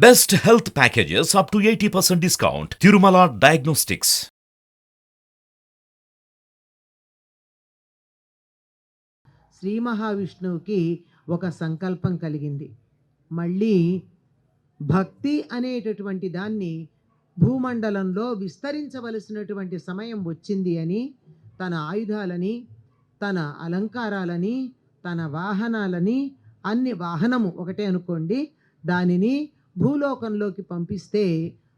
Best health packages up to eighty percent discount Tirumala diagnostics Sri మహావిష్ణువుకి ఒక సంకల్పం కలిగింది. మళ్ళీ భక్తి అనేటటువంటి దాన్ని భూమండలంలో విస్తరించవలసినటువంటి సమయం వచ్చింది అని తన ఆయుధాలని తన అలంకారాలని తన వాహనాలని అన్ని వాహనము ఒకటే అనుకోండి. దానిని భూలోకంలోకి పంపిస్తే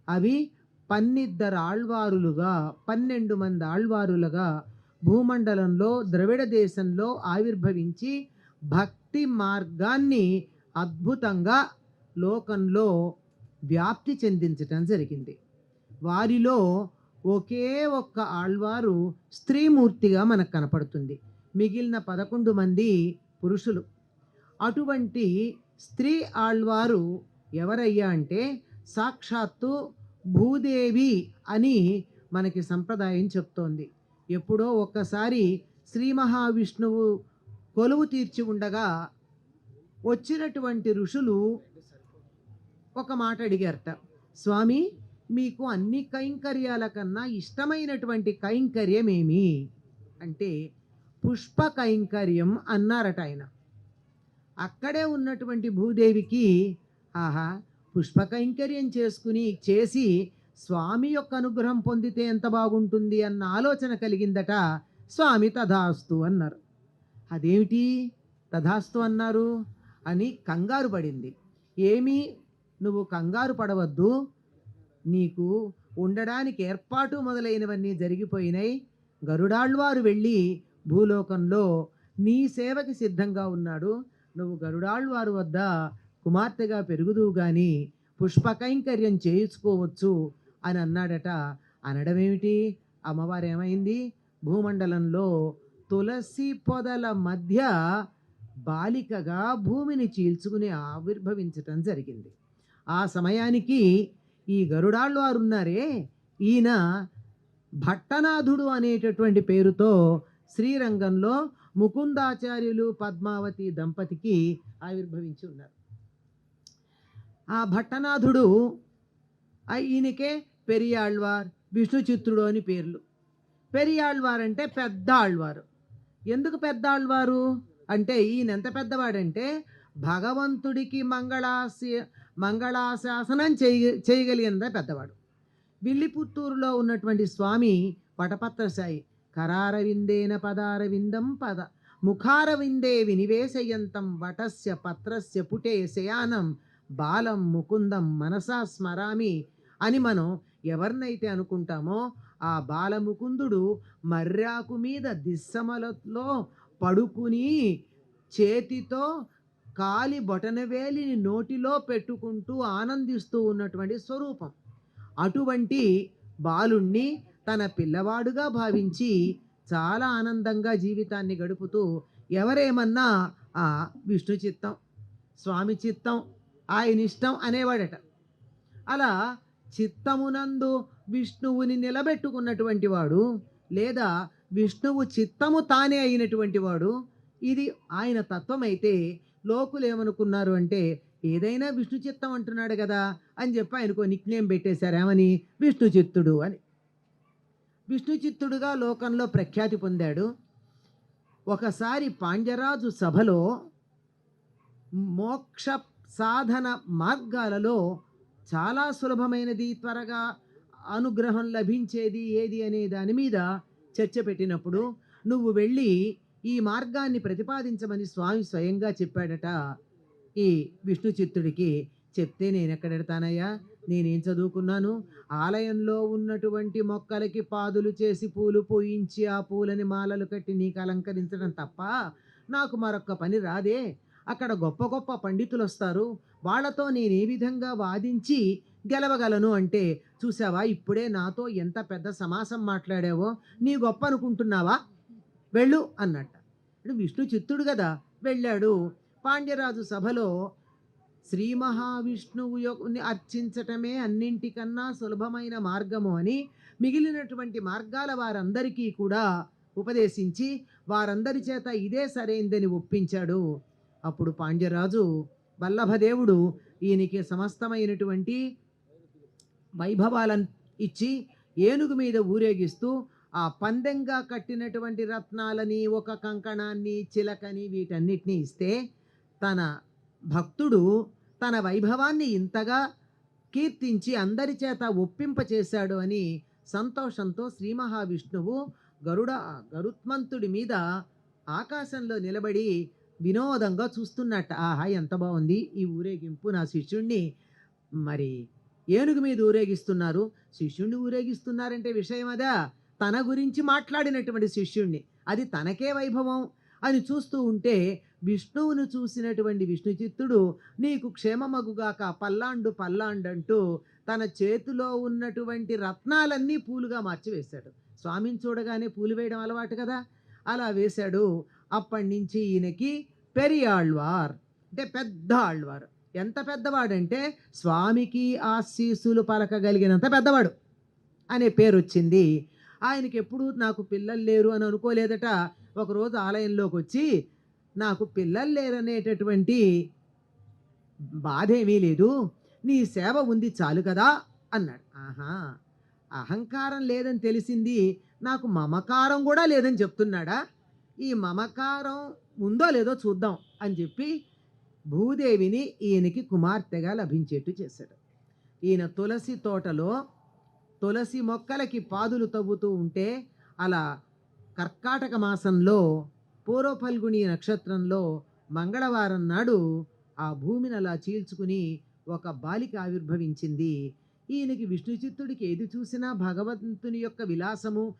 అవి పన్నిద్దరు ఆళ్వారులుగా పన్నెండు మంది ఆళ్వారులుగా భూమండలంలో ద్రవిడ దేశంలో ఆవిర్భవించి భక్తి మార్గాన్ని అద్భుతంగా లోకంలో వ్యాప్తి చెందించటం జరిగింది. వారిలో ఒకే ఒక్క ఆళ్వారు స్త్రీమూర్తిగా మనకు కనపడుతుంది. మిగిలిన పదకొండు మంది పురుషులు. అటువంటి స్త్రీ ఆళ్వారు ఎవరయ్యా అంటే సాక్షాత్తు భూదేవి అని మనకి సంప్రదాయం చెప్తోంది. ఎప్పుడో ఒక్కసారి శ్రీ మహావిష్ణువు కొలువు తీర్చి ఉండగా వచ్చినటువంటి ఋషులు ఒక మాట అడిగారట. స్వామి మీకు అన్ని కైంకర్యాల కన్నా ఇష్టమైనటువంటి కైంకర్యం ఏమి అంటే పుష్ప కైంకర్యం అన్నారట ఆయన. అక్కడే ఉన్నటువంటి భూదేవికి ఆహా పుష్ప కైంకర్యం చేసుకుని చేసి స్వామి యొక్క అనుగ్రహం పొందితే ఎంత బాగుంటుంది అన్న ఆలోచన కలిగిందట స్వామి తథాస్తు అన్నారు. అదేమిటి తథాస్తు అన్నారు? అని కంగారు పడింది. ఏమీ? నువ్వు కంగారు పడవద్దు. నీకు ఉండడానికి ఏర్పాటు మొదలైనవన్నీ జరిగిపోయినాయి. గరుడాళ్వారు వెళ్ళి భూలోకంలో నీ సేవకి సిద్ధంగా ఉన్నాడు. నువ్వు గరుడాళ్వారు వద్ద కుమార్తెగా పెరుగుదువు గాని పుష్పకైంకర్యం చేయించుకోవచ్చు అని అన్నాడట. అనడమేమిటి? అమ్మవారు ఏమైంది భూమండలంలో తులసి పొదల మధ్య బాలికగా భూమిని చీల్చుకుని ఆవిర్భవించటం జరిగింది. ఆ సమయానికి ఈ గరుడాళ్ళవారు ఉన్నారే ఈయన భట్టనాథుడు అనేటటువంటి పేరుతో శ్రీరంగంలో ముకుందాచార్యులు పద్మావతి దంపతికి ఆవిర్భవించి ఉన్నారు. ఆ భట్టనాథుడు ఈయనకే పెరియాళ్వార్ విష్ణు చిత్రుడు అని పేర్లు. పెరియాళ్వార్ అంటే పెద్ద ఆళ్వారు ఎందుకు పెద్ద ఆళ్వారు అంటే ఈయన ఎంత పెద్దవాడంటే భగవంతుడికి మంగళాస్య మంగళాశాసనం చేయ చేయగలిగినదే పెద్దవాడు. విల్లిపుత్తూరులో ఉన్నటువంటి స్వామి వటపత్రసాయి కరారవిందేన పదారవిందం పద ముఖారవిందే వినివేశయంతం వటస్య పత్రస్య పుటే శయానం బాలం ముకుందం మనసా స్మరామి అని మనం ఎవరినైతే అనుకుంటామో ఆ బాలముకుందుడు మర్రాకు మీద దిస్సమలలో పడుకుని చేతితో కాలి బొటనవేలిని నోటిలో పెట్టుకుంటూ ఆనందిస్తూ ఉన్నటువంటి స్వరూపం. అటువంటి బాలుణ్ణి తన పిల్లవాడుగా భావించి చాలా ఆనందంగా జీవితాన్ని గడుపుతూ ఎవరేమన్నా ఆ విష్ణు చిత్తం స్వామి చిత్తం ఆయన ఇష్టం అనేవాడట. అలా చిత్తమునందు విష్ణువుని నిలబెట్టుకున్నటువంటి వాడు లేదా విష్ణువు చిత్తము తానే అయినటువంటి వాడు ఇది ఆయన తత్వం అయితే లోకులు ఏమనుకున్నారు అంటే ఏదైనా విష్ణు చిత్తం అంటున్నాడు కదా అని చెప్పి ఆయనకు నిక్నేమ్ పెట్టేశారేమని విష్ణు చిత్తుడు అని. విష్ణు చిత్తుడుగా లోకంలో ప్రఖ్యాతి పొందాడు. ఒకసారి పాండ్యరాజు సభలో మోక్ష సాధన మార్గాలలో చాలా సులభమైనది త్వరగా అనుగ్రహం లభించేది ఏది అనే దాని మీద చర్చ పెట్టినప్పుడు నువ్వు వెళ్ళి ఈ మార్గాన్ని ప్రతిపాదించమని స్వామి స్వయంగా చెప్పాడట. ఈ విష్ణు చిత్తుడికి చెప్తే నేను ఎక్కడెడతానయ్యా నేనేం చదువుకున్నాను? ఆలయంలో ఉన్నటువంటి మొక్కలకి పాదులు చేసి పూలు పూయించి ఆ పూలని మాలలు కట్టి నీకు అలంకరించడం తప్ప నాకు మరొక్క పని రాదే. అక్కడ గొప్ప గొప్ప పండితులు వస్తారు వాళ్ళతో నేను ఏ విధంగా వాదించి గెలవగలను అంటే చూసావా ఇప్పుడే నాతో ఎంత పెద్ద సమాసం మాట్లాడావో నీ గొప్ప అనుకుంటున్నావా? వెళ్ళు అన్నట్ట. అంటే విష్ణు చిత్తుడు కదా వెళ్ళాడు. పాండ్యరాజు సభలో శ్రీ మహావిష్ణువు అర్చించటమే అన్నింటికన్నా సులభమైన మార్గము అని మిగిలినటువంటి మార్గాల వారందరికీ కూడా ఉపదేశించి వారందరి చేత ఇదే సరైందని ఒప్పించాడు. అప్పుడు పాండ్యరాజు వల్లభదేవుడు ఈయనకి సమస్తమైనటువంటి వైభవాలను ఇచ్చి ఏనుగు మీద ఊరేగిస్తూ ఆ పందెంగా కట్టినటువంటి రత్నాలని ఒక కంకణాన్ని చిలకని వీటన్నిటినీ ఇస్తే తన భక్తుడు తన వైభవాన్ని ఇంతగా కీర్తించి అందరి చేత ఒప్పింపచేశాడు అని సంతోషంతో శ్రీ మహావిష్ణువు గరుడ గరుత్మంతుడి మీద ఆకాశంలో నిలబడి వినోదంగా చూస్తున్నట్ట ఆహా ఎంత బాగుంది ఈ ఊరేగింపు నా శిష్యుణ్ణి. మరి ఏనుగు మీద ఊరేగిస్తున్నారు. శిష్యుణ్ణి ఊరేగిస్తున్నారంటే విషయం అదా? తన గురించి మాట్లాడినటువంటి శిష్యుణ్ణి. అది తనకే వైభవం. అని చూస్తూ ఉంటే విష్ణువును చూసినటువంటి విష్ణు చిత్తుడు నీకు క్షేమమగుగాక పల్లాండు పల్లాండు అంటూ తన చేతిలో ఉన్నటువంటి రత్నాలన్నీ పూలుగా మార్చివేశాడు. స్వామిని చూడగానే పూలు వేయడం అలవాటు కదా? అలా వేశాడు. అప్పటి నుంచి ఈయనకి పెరియాళ్వార్ అంటే పెద్ద ఆళ్వార్. ఎంత పెద్దవాడంటే స్వామికి ఆశీస్సులు పలకగలిగినంత పెద్దవాడు అనే పేరు వచ్చింది ఆయనకి ఎప్పుడు నాకు పిల్లలు లేరు అని అనుకోలేదట. ఒకరోజు ఆలయంలోకి వచ్చి నాకు పిల్లలు లేరనేటటువంటి బాధ ఏమీ లేదు. నీ సేవ ఉంది చాలు కదా అన్నాడు. ఆహా అహంకారం లేదని తెలిసింది. నాకు మమకారం కూడా లేదని చెప్తున్నాడా? ఈ మమకారం ఉందో లేదో చూద్దాం అని చెప్పి భూదేవిని ఈయనకి కుమార్తెగా లభించేట్టు చేశాడు. ఈయన తులసి తోటలో తులసి మొక్కలకి పాదులు తవ్వుతూ ఉంటే అలా కర్కాటక మాసంలో పూర్వఫల్గుణి నక్షత్రంలో మంగళవారం నాడు ఆ భూమిని అలా చీల్చుకుని ఒక బాలిక ఆవిర్భవించింది. ఈయనకి విష్ణుచిత్తుడికి ఏది చూసినా భగవంతుని యొక్క విలాసము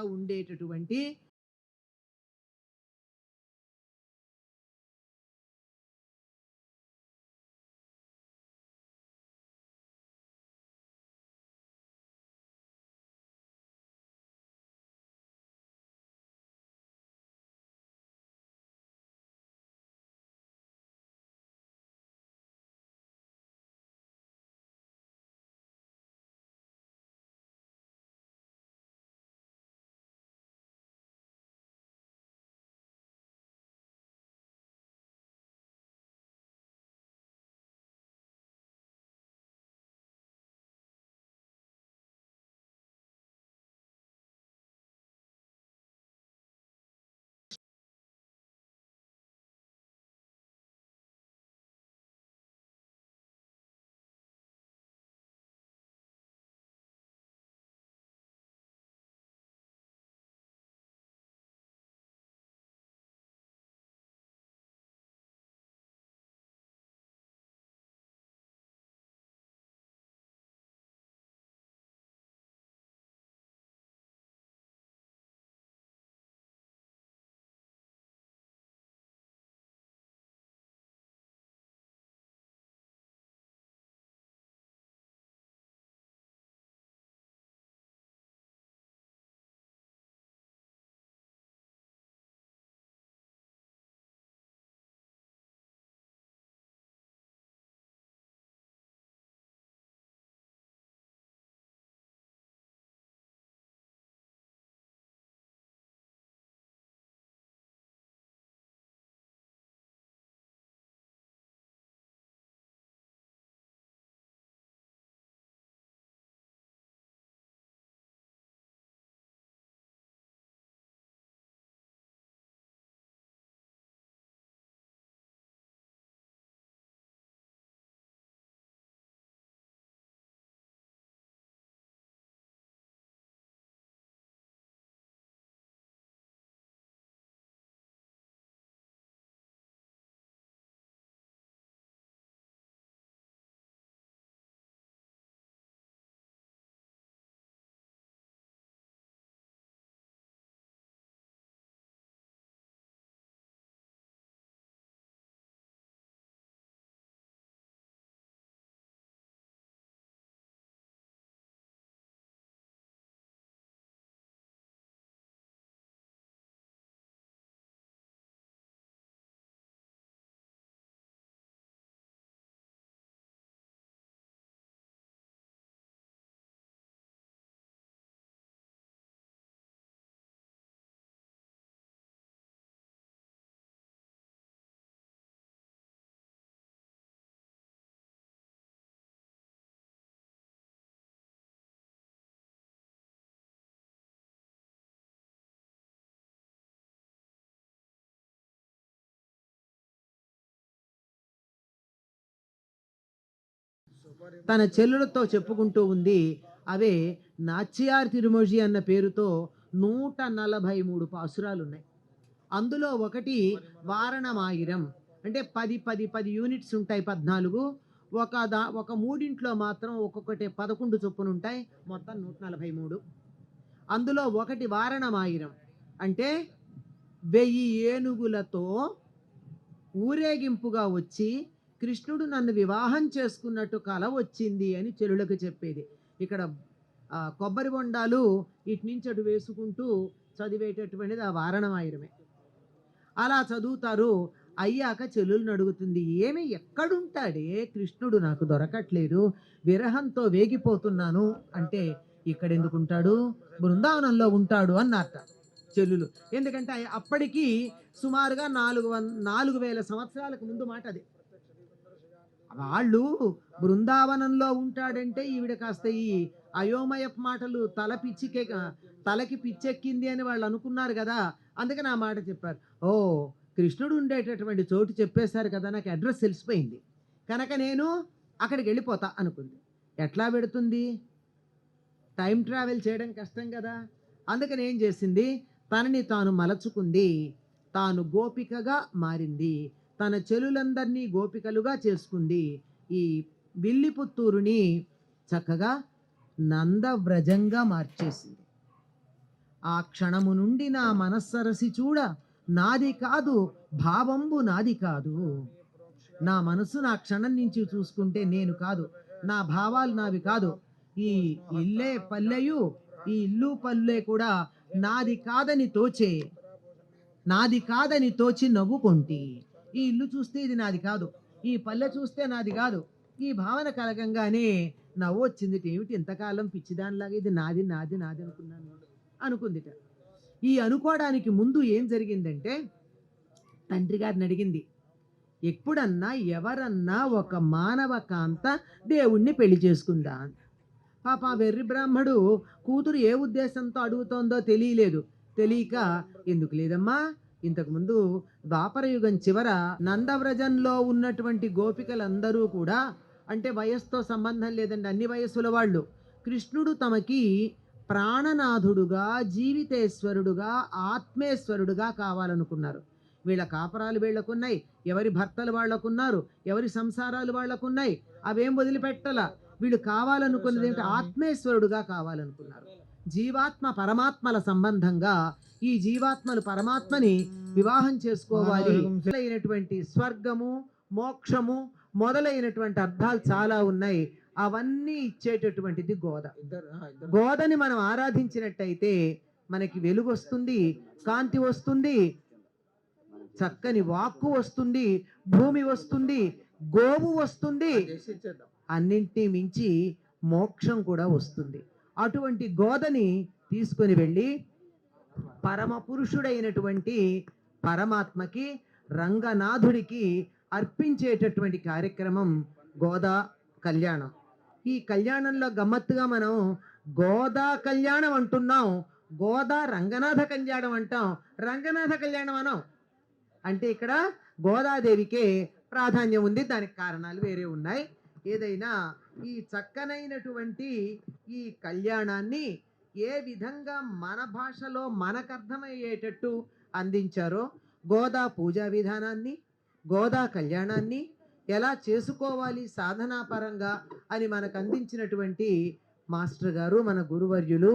ఉండేటటువంటి తన చెల్లులతో చెప్పుకుంటూ ఉంది అవే నాచియార్ తిరుమోజీ అన్న పేరుతో నూట నలభై మూడు పాసురాలు ఉన్నాయి అందులో ఒకటి వారణమాయిరం అంటే పది పది పది యూనిట్స్ ఉంటాయి పద్నాలుగు. ఒక దా ఒక మూడింట్లో మాత్రం ఒక్కొక్కటి పదకొండు చొప్పున ఉంటాయి మొత్తం నూట నలభై మూడు. అందులో ఒకటి వారణమాయిరం అంటే వెయ్యి ఏనుగులతో ఊరేగింపుగా వచ్చి కృష్ణుడు నన్ను వివాహం చేసుకున్నట్టు కల వచ్చింది అని చెరులకు చెప్పేది. ఇక్కడ కొబ్బరి బొండాలు ఇటు నుంచి అటు వేసుకుంటూ చదివేటటువంటిది ఆ వారణమాయిరమే అలా చదువుతారు అయ్యాక చెల్లులను అడుగుతుంది ఏమి ఎక్కడుంటాడే? కృష్ణుడు నాకు దొరకట్లేదు విరహంతో వేగిపోతున్నాను. అంటే ఇక్కడ ఎందుకుంటాడు బృందావనంలో ఉంటాడు అన్నట్ట చెల్లులు. ఎందుకంటే అప్పటికి సుమారుగా నాలుగు వన్ నాలుగు వేల సంవత్సరాలకు ముందు మాట అది వాళ్ళు బృందావనంలో ఉంటాడంటే ఈవిడ కాస్త ఈ అయోమయ మాటలు తల పిచ్చికే తలకి పిచ్చెక్కింది అని వాళ్ళు అనుకున్నారు కదా అందుకని ఆ మాట చెప్పారు. ఓ కృష్ణుడు ఉండేటటువంటి చోటు చెప్పేశారు కదా నాకు అడ్రస్ తెలిసిపోయింది. కనుక నేను అక్కడికి వెళ్ళిపోతా అనుకుంది. ఎట్లా పెడుతుంది? టైం ట్రావెల్ చేయడం కష్టం కదా. అందుకని ఏం చేసింది? తనని తాను మలచుకుంది. తాను గోపికగా మారింది. తన చెలులందరినీ గోపికలుగా చేసుకుంది. ఈ విల్లిపుత్తూరుని చక్కగా నందవ్రజంగా మార్చేసింది. ఆ క్షణము నుండి నా మనస్సరసి చూడ నాది కాదు భావంబు నాది కాదు. నా మనసు నా క్షణం నుంచి చూసుకుంటే నేను కాదు నా భావాలు నావి కాదు. ఈ ఇల్లే పల్లెయు ఈ ఇల్లు పల్లె కూడా నాది కాదని తోచే నాది కాదని తోచి నవ్వుకొంటి. ఈ ఇల్లు చూస్తే ఇది నాది కాదు. ఈ పల్లె చూస్తే నాది కాదు. ఈ భావన కలగంగానే నవ్వు వచ్చింది ఏమిటి ఇంతకాలం పిచ్చిదానిలాగా ఇది నాది నాది నాది అనుకున్నాను అనుకుందిట. ఈ అనుకోవడానికి ముందు ఏం జరిగిందంటే తండ్రి గారిని అడిగింది ఎప్పుడన్నా ఎవరన్నా ఒక మానవ కాంత దేవుణ్ణి పెళ్ళి చేసుకుందా? పాప వెర్రి బ్రాహ్మడు కూతురు ఏ ఉద్దేశంతో అడుగుతోందో తెలియలేదు. తెలియక ఎందుకు లేదమ్మా? ఇంతకుముందు ద్వాపరయుగం చివర నందవ్రజంలో ఉన్నటువంటి గోపికలందరూ కూడా అంటే వయస్సుతో సంబంధం లేదండి అన్ని వయస్సుల వాళ్ళు. కృష్ణుడు తమకి ప్రాణనాథుడుగా జీవితేశ్వరుడుగా ఆత్మేశ్వరుడుగా కావాలనుకున్నారు. వీళ్ళ కాపరాలు వీళ్ళకున్నాయి ఎవరి భర్తలు వాళ్ళకున్నారు ఎవరి సంసారాలు వాళ్ళకున్నాయి అవేం వదిలిపెట్టల. వీళ్ళు కావాలనుకున్నది ఏంటి? ఆత్మేశ్వరుడుగా కావాలనుకున్నారు. జీవాత్మ పరమాత్మల సంబంధంగా ఈ జీవాత్మలు పరమాత్మని వివాహం చేసుకోవాలి. మొదలైనటువంటి స్వర్గము మోక్షము మొదలైనటువంటి అర్థాలు చాలా ఉన్నాయి. అవన్నీ ఇచ్చేటటువంటిది గోద. గోదని మనం ఆరాధించినట్టయితే మనకి వెలుగు వస్తుంది కాంతి వస్తుంది చక్కని వాక్కు వస్తుంది భూమి వస్తుంది గోవు వస్తుంది. అన్నింటినీ మించి మోక్షం కూడా వస్తుంది. అటువంటి గోదని తీసుకొని వెళ్ళి పరమ పురుషుడైనటువంటి పరమాత్మకి రంగనాథుడికి అర్పించేటటువంటి కార్యక్రమం గోదా కళ్యాణం. ఈ కళ్యాణంలో గమ్మత్తుగా మనం గోదా కళ్యాణం అంటున్నాం. గోదా రంగనాథ కళ్యాణం అంటాం. రంగనాథ కళ్యాణం అనం. అంటే ఇక్కడ గోదాదేవికే ప్రాధాన్యం ఉంది. దానికి కారణాలు వేరే ఉన్నాయి. ఏదైనా ఈ చక్కనైనటువంటి ఈ కళ్యాణాన్ని ఏ విధంగా మన భాషలో మనకు అర్థమయ్యేటట్టు అందించారో గోదా పూజా విధానాన్ని గోదా కళ్యాణాన్ని ఎలా చేసుకోవాలి సాధనాపరంగా అని మనకు అందించినటువంటి మాస్టర్ గారు మన గురువర్యులు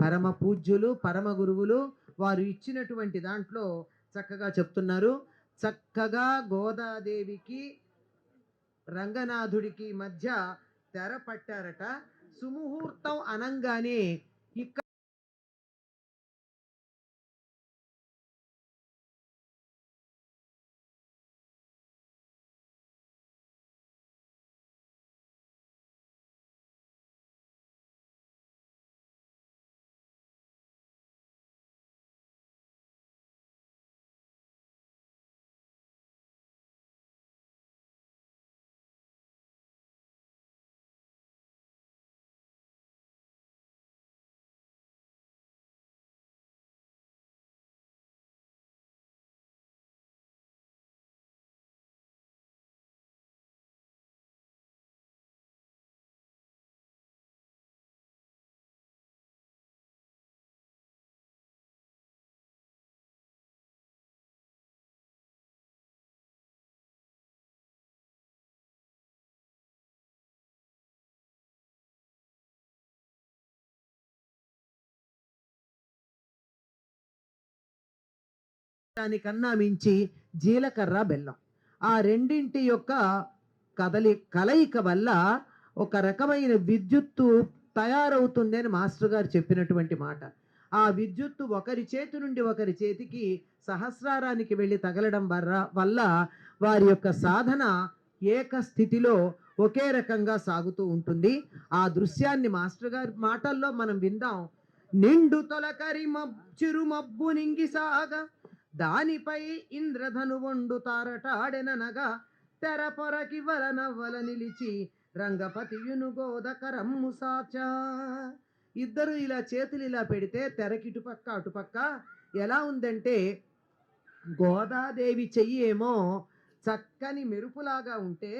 పరమ పూజ్యులు పరమ గురువులు వారు ఇచ్చినటువంటి దాంట్లో చక్కగా చెప్తున్నారు. చక్కగా గోదాదేవికి రంగనాథుడికి మధ్య తెర పట్టారట. సుముహూర్తం అనంగానే ఇక్కడ దానికన్నా మించి జీలకర్ర బెల్లం. ఆ రెండింటి యొక్క కదలి కలయిక వల్ల ఒక రకమైన విద్యుత్తు తయారవుతుంది అని మాస్టర్ గారు చెప్పినటువంటి మాట. ఆ విద్యుత్తు ఒకరి చేతి నుండి ఒకరి చేతికి సహస్రారానికి వెళ్ళి తగలడం వల్ల వల్ల వారి యొక్క సాధన ఏక స్థితిలో ఒకే రకంగా సాగుతూ ఉంటుంది. ఆ దృశ్యాన్ని మాస్టర్ గారి మాటల్లో మనం విందాం. నిండు తొలకరి మబ్ చిరుమబ్బు నింగి సాగా దానిపై ఇంద్రధను వండు తారటాడెననగా తెర పొరకి వలనవ్వల నిలిచి రంగపతియును గోదకరమ్ము సాచా. ఇద్దరు ఇలా చేతులు ఇలా పెడితే తెరకిటుపక్క అటుపక్క ఎలా ఉందంటే గోదాదేవి చెయ్యి ఏమో చక్కని మెరుపులాగా ఉంటే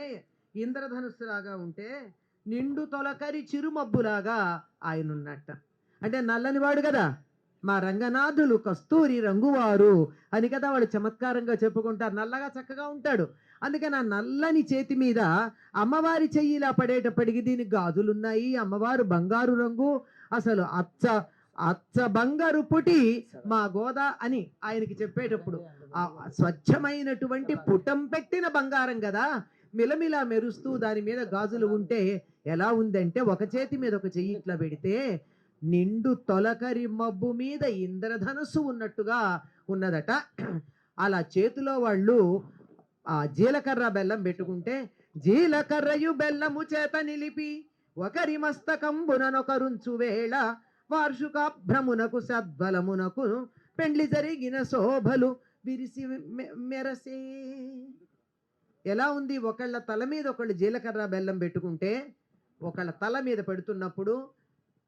ఇంద్రధనుస్సులాగా ఉంటే నిండు తొలకరి చిరుమబ్బులాగా ఆయనున్నట్ట. అంటే నల్లని వాడు కదా. మా రంగనాథులు కస్తూరి రంగువారు అని కదా వాడు చమత్కారంగా చెప్పుకుంటారు. నల్లగా చక్కగా ఉంటాడు. అందుకని ఆ నల్లని చేతి మీద అమ్మవారి చెయ్యి ఇలా పడేటప్పటికి దీనికి గాజులున్నాయి. అమ్మవారు బంగారు రంగు అసలు అచ్చ అచ్చ బంగారు పుటి మా గోదా అని ఆయనకి చెప్పేటప్పుడు. ఆ స్వచ్ఛమైనటువంటి పుటం పెట్టిన బంగారం కదా. మిలమిల మెరుస్తూ దాని మీద గాజులు ఉంటే ఎలా ఉందంటే ఒక చేతి మీద ఒక చెయ్యి ఇట్లా పెడితే నిండు తొలకరి మబ్బు మీద ఇంద్రధనుసు ఉన్నట్టుగా ఉన్నదట. అలా చేతిలో వాళ్ళు ఆ జీలకర్ర బెల్లం పెట్టుకుంటే జీలకర్రయు బెల్లము చేత నిలిపి ఒకరి మస్తకంబుననొకరుంచు వేళ వార్షికాభ్రమునకు సద్బలమునకు పెండ్లి జరిగిన శోభలు విరిసి మె- మెరసే. ఎలా ఉంది? ఒకళ్ళ తల మీద ఒకళ్ళు జీలకర్ర బెల్లం పెట్టుకుంటే ఒకళ్ళ తల మీద పెడుతున్నప్పుడు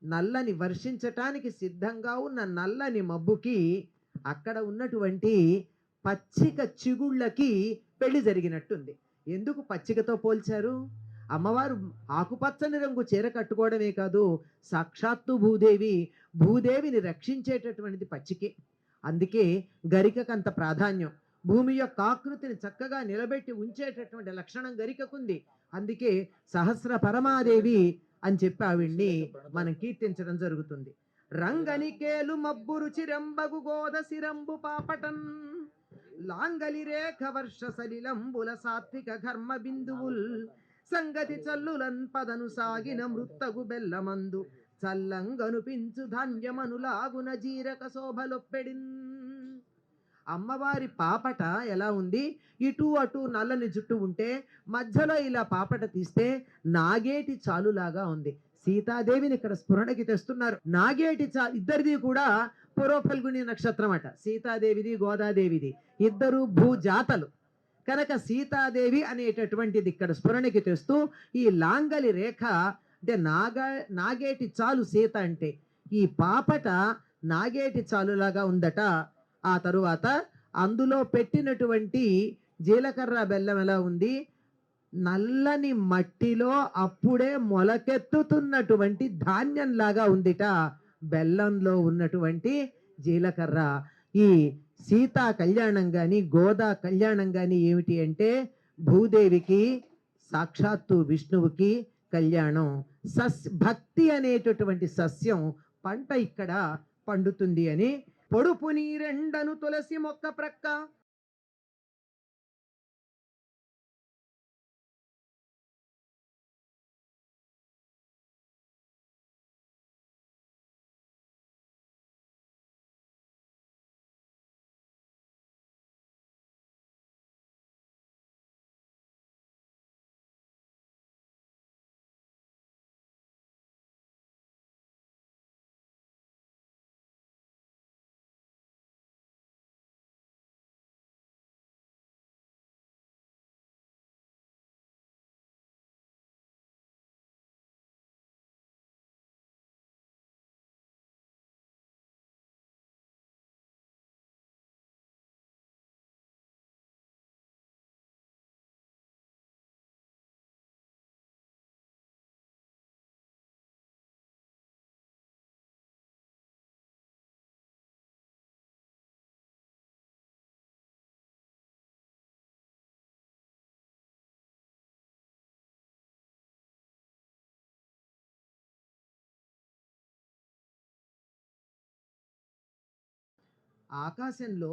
నల్లని వర్షించటానికి సిద్ధంగా ఉన్న నల్లని మబ్బుకి అక్కడ ఉన్నటువంటి పచ్చిక చిగుళ్ళకి పెళ్ళి జరిగినట్టుంది. ఎందుకు పచ్చికతో పోల్చారు? అమ్మవారు ఆకుపచ్చని రంగు చీర కట్టుకోవడమే కాదు సాక్షాత్తు భూదేవి భూదేవిని రక్షించేటటువంటిది పచ్చికే. అందుకే గరికకంత ప్రాధాన్యం. భూమి యొక్క ఆకృతిని చక్కగా నిలబెట్టి ఉంచేటటువంటి లక్షణం గరికకుంది. అందుకే సహస్ర పరమాదేవి అని చెప్పి ఆవిడ్ని మనం కీర్తించడం జరుగుతుంది. రంగనికేలు మబ్బు రుచిరంబగు గోద సిరంబు పాపటన్ లాంగలి రేఖ వర్ష సలిలంబుల సాత్విక ఘర్మ బిందువుల్. సంగతి చల్లులన్ పదను సాగిన మృత్తగు బెల్లమందు. చల్లంగనుపించు ధాన్యమనులాగున జీరక శోభలొప్పెడిన్ అమ్మవారి పాపట ఎలా ఉంది? ఇటు అటు నల్లని జుట్టు ఉంటే మధ్యలో ఇలా పాపట తీస్తే నాగేటి చాలులాగా ఉంది. సీతాదేవిని ఇక్కడ స్ఫురణకి తెస్తున్నారు. నాగేటి చా ఇద్దరిది కూడా పురోఫల్గుని నక్షత్రం అట. సీతాదేవిది గోదాదేవిది. ఇద్దరు భూజాతలు. కనుక సీతాదేవి అనేటటువంటిది ఇక్కడ స్ఫురణకి తెస్తూ ఈ లాంగలి రేఖ అంటే నాగ నాగేటి చాలు సీత అంటే ఈ పాపట నాగేటి చాలులాగా ఉందట. ఆ తరువాత అందులో పెట్టినటువంటి జీలకర్ర బెల్లం ఎలా ఉంది? నల్లని మట్టిలో అప్పుడే మొలకెత్తుతున్నటువంటి ధాన్యంలాగా ఉందిట. బెల్లంలో ఉన్నటువంటి జీలకర్ర. ఈ సీతా కళ్యాణం కానీ గోదా కళ్యాణం కానీ ఏమిటి అంటే భూదేవికి సాక్షాత్తు విష్ణువుకి కళ్యాణం. సస్ భక్తి అనేటటువంటి సస్యం పంట ఇక్కడ పండుతుంది అని పొడుపు నీరెండను తులసి మొక్క ప్రక్క ఆకాశంలో